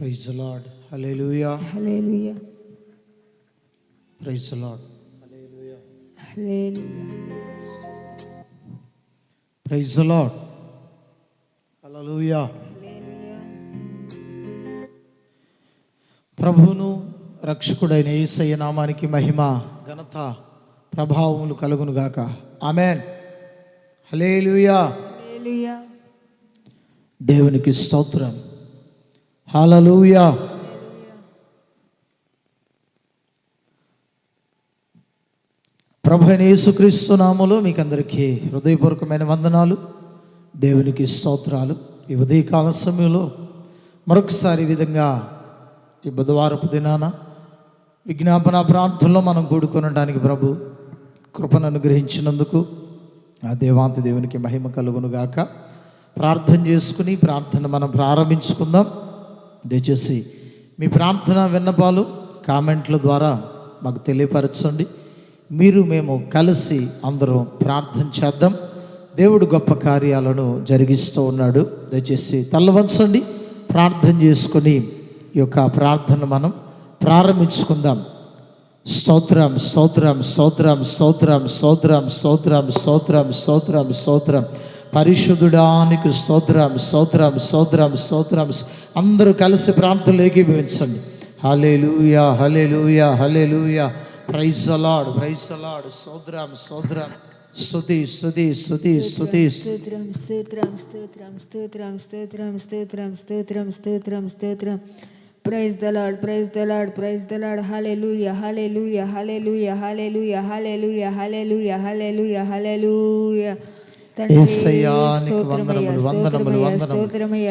Praise Lord hallelujah hallelujah praise Lord hallelujah praise Lord hallelujah ప్రభువును రక్షకుడైన యేసయ్య నామానికి మహిమ ఘనత ప్రభావములు కలుగును గాక ఆమెన్ హల్లెలూయా హల్లెలూయా దేవునికి స్తోత్రం హాలూయా. ప్రభు యేసుక్రీస్తు నామలో మీకు అందరికీ హృదయపూర్వకమైన వందనాలు దేవునికి స్తోత్రాలు. ఈ ఉదయకాల సమయంలో మరొకసారి విధంగా ఈ బుధవారపు దినాన విజ్ఞాపన ప్రార్థనలో మనం కూడుకొనడానికి ప్రభు కృపను అనుగ్రహించినందుకు ఆ దేవాంత దేవునికి మహిమ కలుగును గాక ప్రార్థన చేసుకుని ప్రార్థన మనం ప్రారంభించుకుందాం. దయచేసి మీ ప్రార్థన విన్నపాలు కామెంట్ల ద్వారా మాకు తెలియపరచండి. మీరు మేము కలిసి అందరం ప్రార్థన చేద్దాం. దేవుడు గొప్ప కార్యాలను జరిగిస్తూ ఉన్నాడు. దయచేసి తల్లవంచండి ప్రార్థన చేసుకొని ఈ యొక్క ప్రార్థన మనం ప్రారంభించుకుందాం. స్తోత్రం స్తోత్రం స్తోత్రం స్తోత్రం స్తోత్రం స్తోత్రం స్తోత్రం స్తోత్రం స్తోత్రం. పరిశుద్ధుడానికి స్తోత్రం స్తోత్రం స్తోత్రం స్తోత్రం. అందరూ కలిసి ప్రాంతంలో ఏకీభవించండి. Hallelujah hallelujah hallelujah praise a Lord praise a Lord స్తోత్రం స్తోత్రం. స్థుతి స్థుతి స్థుతి స్థుతి స్తోత్రం స్తోత్రం స్తోత్రం స్తోత్రం స్తోత్రం స్తోత్రం స్తోత్రం స్తోత్రం స్తోత్రం. Praise the Lord praise the Lord praise the Lord hallelujah hallelujah hallelujah hallelujah hallelujah hallelujah hallelujah hallelujah యేసయ్యా, నీకు వందనములు, వందనములు, వందనములు.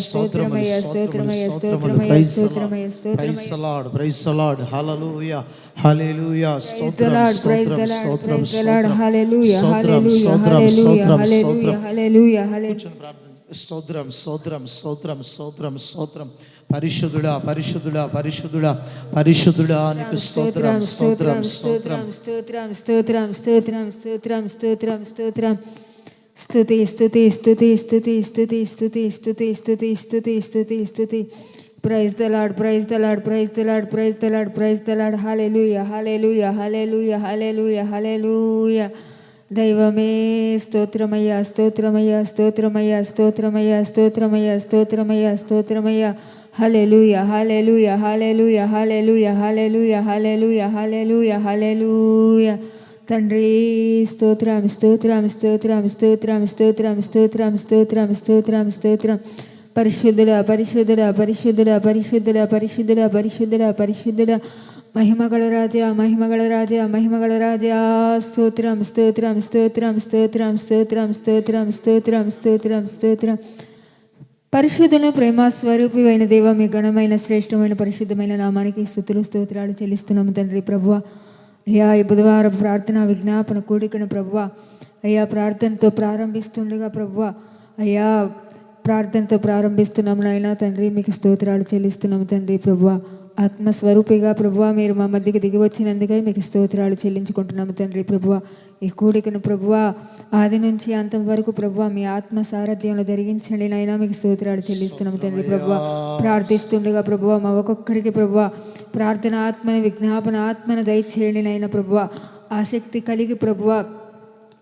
స్తోత్రములు, స్తోత్రములు. ప్రైజ్ అలాడ్, ప్రైజ్ అలాడ్, ప్రైజ్ అలాడ్. హల్లెలూయా, హల్లెలూయా. స్తోత్రం, స్తోత్రం, స్తోత్రం, స్తోత్రం. స్తోత్రం, స్తోత్రం, స్తోత్రం, స్తోత్రం. కూర్చొని ప్రార్థన చేయండి. స్తోత్రం స్తోత్రం స్తోత్రం స్తోత్రం స్తోత్రం పరిశుద్ధుడా పరిశుద్ధుడా పరిశుద్ధుడా పరిశుద్ధుడా నీకు స్తోత్రం స్తోత్రం స్తోత్రం స్తోత్రం స్తోత్రం స్తోత్రం స్తోత్రం స్తోత్రం స్తోత్రం స్థుతి స్థుతి స్థుతి స్థుతి స్థుతి స్థుతి స్థుతి స్థుతి స్థుతి స్థుతి స్థుతి praise the Lord praise the Lord praise the Lord praise the Lord praise the Lord hallelujah hallelujah hallelujah hallelujah hallelujah దైవమే స్తోత్రమయ్య స్తోత్రమయ్య స్తోత్రమయ్య స్తోత్రమయ్య స్తోత్రమయ్య స్తోత్రమయ్యా స్తోత్రమయ్యా హల్లెలూయా hallelujah hallelujah hallelujah hallelujah hallelujah hallelujah హల్లెలూయా తండ్రి స్తోత్రం స్తోత్రం స్తోత్రం స్తోత్రం స్తోత్రం స్తోత్రం స్తోత్రం స్తోత్రం స్తోత్రం పరిశుద్ధుల పరిశుద్ధుల పరిశుద్ధుల పరిశుద్ధుల పరిశుద్ధుల పరిశుద్ధుల పరిశుద్ధుల మహిమగల రాజా మహిమగల రాజా మహిమగల రాజా స్తోత్రం స్తోత్రం స్తోత్రం స్తోత్రం స్తోత్రం స్తోత్రం స్తోత్రం స్తోత్రం స్తోత్రం పరిశుద్ధులు ప్రేమ స్వరూపివైన దేవ మీ ఘనమైన శ్రేష్టమైన పరిశుద్ధమైన నామానికి స్థుతులు స్తోత్రాలు చెల్లిస్తున్నాము తండ్రి ప్రభువ అయ్యా ఈ బుధవారం ప్రార్థన విజ్ఞాపన కూడికను ప్రభువ అయ్యా ప్రార్థనతో ప్రారంభిస్తుండగా ప్రభువ అయ్యా ప్రార్థనతో ప్రారంభిస్తున్నాము నాయన తండ్రి మీకు స్తోత్రాలు చెల్లిస్తున్నాము తండ్రి ప్రభువ. ఆత్మస్వరూపిగా ప్రభువ మీరు మా మధ్యకి దిగి వచ్చినందుకై మీకు స్తోత్రాలు చెల్లించుకుంటున్నాము తండ్రి ప్రభువ. ఈ కూడికను ప్రభువ ఆది నుంచి అంతం వరకు ప్రభువ మీ ఆత్మ సారథ్యంలో జరిగించండి నైనా మీకు స్తోత్రాలు చెల్లిస్తున్నాము తండ్రి ప్రభువ. ప్రార్థిస్తుండగా ప్రభువ మా ఒక్కొక్కరికి ప్రభువ ప్రార్థన ఆత్మని విజ్ఞాపన ఆత్మను దయచేయండి నైనా ప్రభువ. ఆసక్తి కలిగి ప్రభువ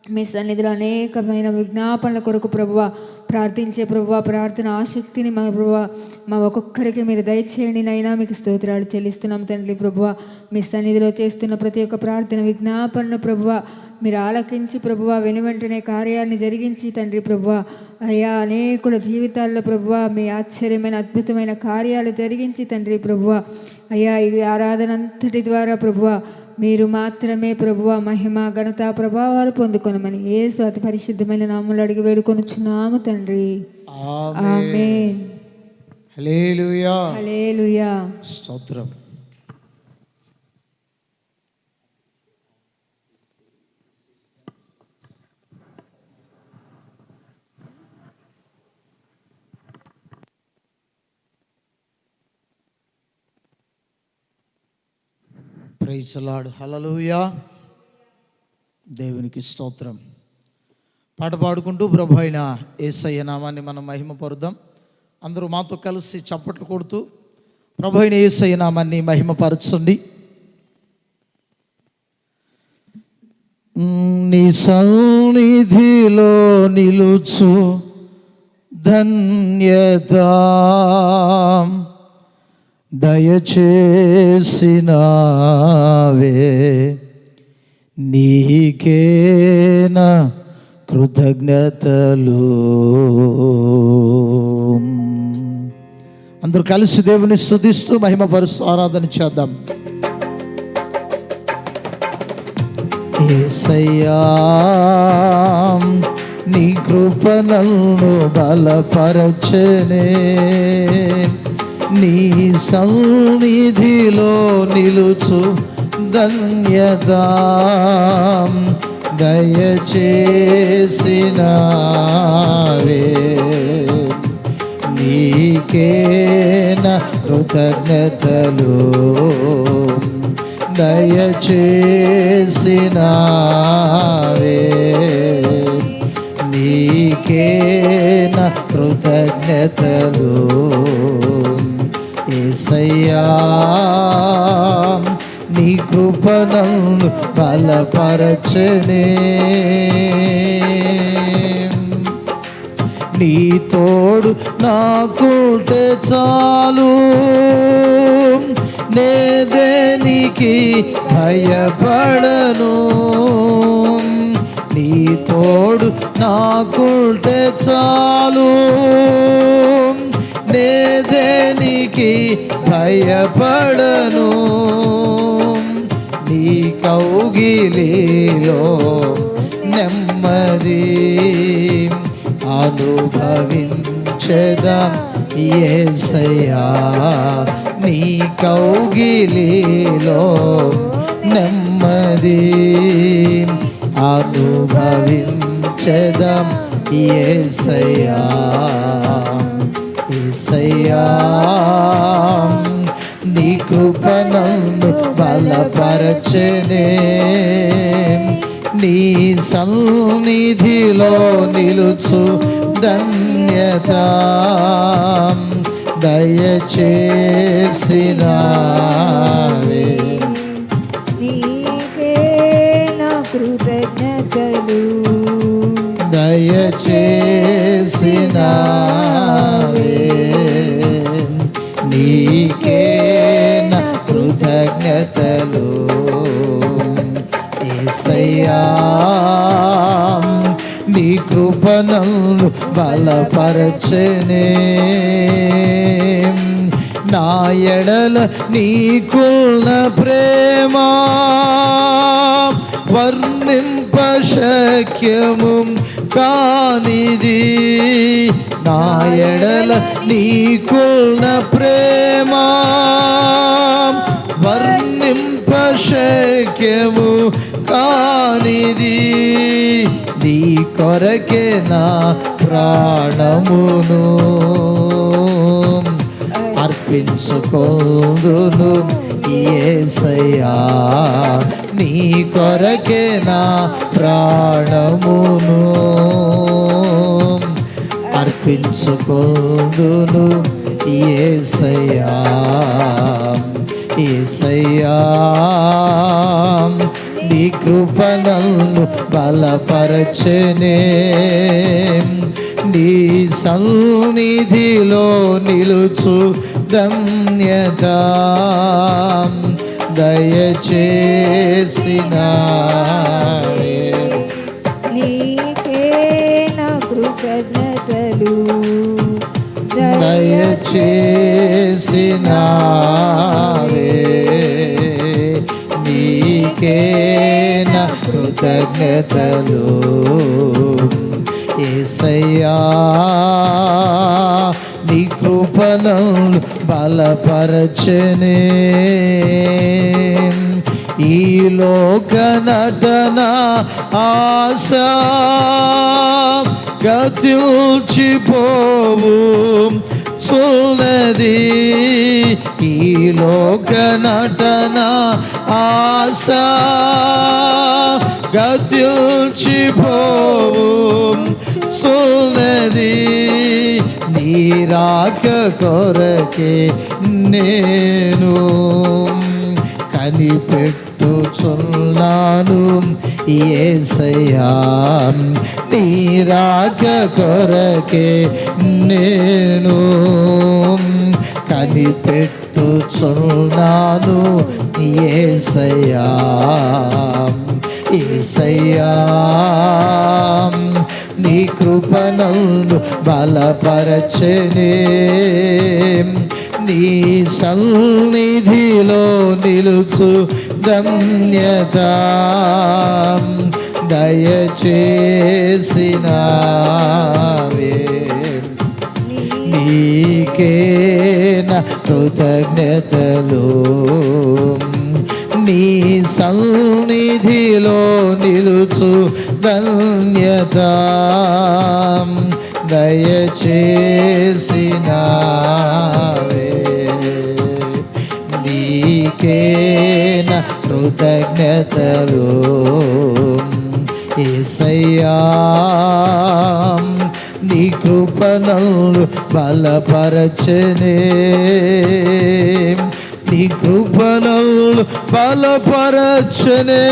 మీ సన్నిధిలో అనేకమైన విజ్ఞాపనల కొరకు ప్రభువ ప్రార్థించే ప్రభువ ప్రార్థన ఆసక్తిని మా ప్రభువ మా ఒక్కొక్కరికి మీరు దయచేయండి నైనా మీకు స్తోత్రాలు చెల్లిస్తున్నాం తండ్రి ప్రభువ. మీ సన్నిధిలో చేస్తున్న ప్రతి ఒక్క ప్రార్థన విజ్ఞాపనను ప్రభువ మీరు ఆలకించి ప్రభువ వెను వెంటనే కార్యాన్ని జరిగించి తండ్రి ప్రభువ. అయ్యా అనేకుల జీవితాల్లో ప్రభువ మీ ఆశ్చర్యమైన అద్భుతమైన కార్యాలు జరిగించి తండ్రి ప్రభువ. అయ్యా ఈ ఆరాధన అంతటి ద్వారా ప్రభువ మీరు మాత్రమే ప్రభువ మహిమ ఘనత ప్రభావాలు పొందుకొనమని ఏ అతి పరిశుద్ధమైన నామములు అడిగి వేడుకొనుచున్నాము తండ్రి. హల్లెలూయా. స్తోత్రం. ప్రైసలాడు హలలుయా దేవునికి స్తోత్రం. పాట పాడుకుంటూ ప్రభు అయిన ఏసయ్య నామాన్ని మనం మహిమపరుద్దాం అందరూ మాతో కలిసి చప్పట్లు కొడుతూ ప్రభు అయిన యేసయ్య నామాన్ని మహిమపరచండి నీ సన్నిధిలో నిలుచు ధన్యత దయచేసినావే నీకేన కృతజ్ఞతలు? అందరూ కలిసి దేవుని స్తుతిస్తూ మహిమపరుస్తూ ఆరాధన చేద్దాం. ఏసయ్యా నీ కృప నన్ను బలపరచనే. నీ సన్నిధిలో నిలుచు ధన్యత దయచేసిన నీకేన కృతజ్ఞతలు దయచేసిన నీకేన కృతజ్ఞతలు ఏసయ్యా నీ కృపణను బలపరచనే. నీ తోడు నాకుంటే చాలు. నేదేనికి భయపడను. నీ తోడు నాకుంటే చాలు. నేద నేదేనికి భయపడను. నీ కౌగిలిలో నెమ్మది అనుభవించదా ఏసయా నీ కౌగిలిలో నెమ్మది అనుభవించదం ఏసయా ఏసయ్యా నీ కృపణను బలపరచనే. నీ సన్నిధిలో నిలుచు ధన్యత దయచేసినావే. నీకే నా కృతజ్ఞతలు. దయచేసినావే. నీకే నా కృతజ్ఞతలు. ఏసయ్యా నీ కృపణను బలపరచనే. నా ఎడల నీకున్న ప్రేమ వర్ణింపశక్యము కానిది. నా ఎడల నీకున్న ప్రేమ. వర్ణింపశక్యము కానిది నీ కొరకే నా ప్రాణమును. అర్పించుకోదును ఏసయ్యా. నీ కొరకే నా ప్రాణమును. అర్పించుకోదును ఏసయ్యా ఏసయ్యా. నీ కృపణను బలపరచనే నీ సన్నిధిలో నిలుచు ధన్యత. దయచేసిన దయచేసినావే. నీకే కృతజ్ఞతలు. ఏసయ్యా నీ కృపను బలపరచనే. ఈ లోక నటన ఆశ గతిల్చిపోవు చూనది ఈ లోక నటన ఆశ గతిల్చిపోవు చూనది నీరాక కొరకే నేను కనిపెట్టుచున్నాను. ఏసయ్యా నీ రాక కొరకే నేను కనిపెట్టుచున్నాను. ఏసయ్యా ఏసయ్యా నీ కృపణను బలపరచనే. నీ సన్నిధిలో నిలుచు ధన్యత దయచేసిన నీకేన కృతజ్ఞతలు. నీ సన్నిధిలో నిలుచు ధన్యత దయచేసినావే. కృతజ్ఞతలు. ఏసయ్యా నీ కృపణలు బలపరచనే. నీ కృపణలు బలపరచనే.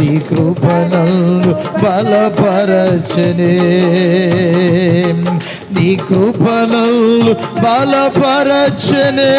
నీ కృపణలు బలపరచనే. నీ కృపణలు బలపరచనే.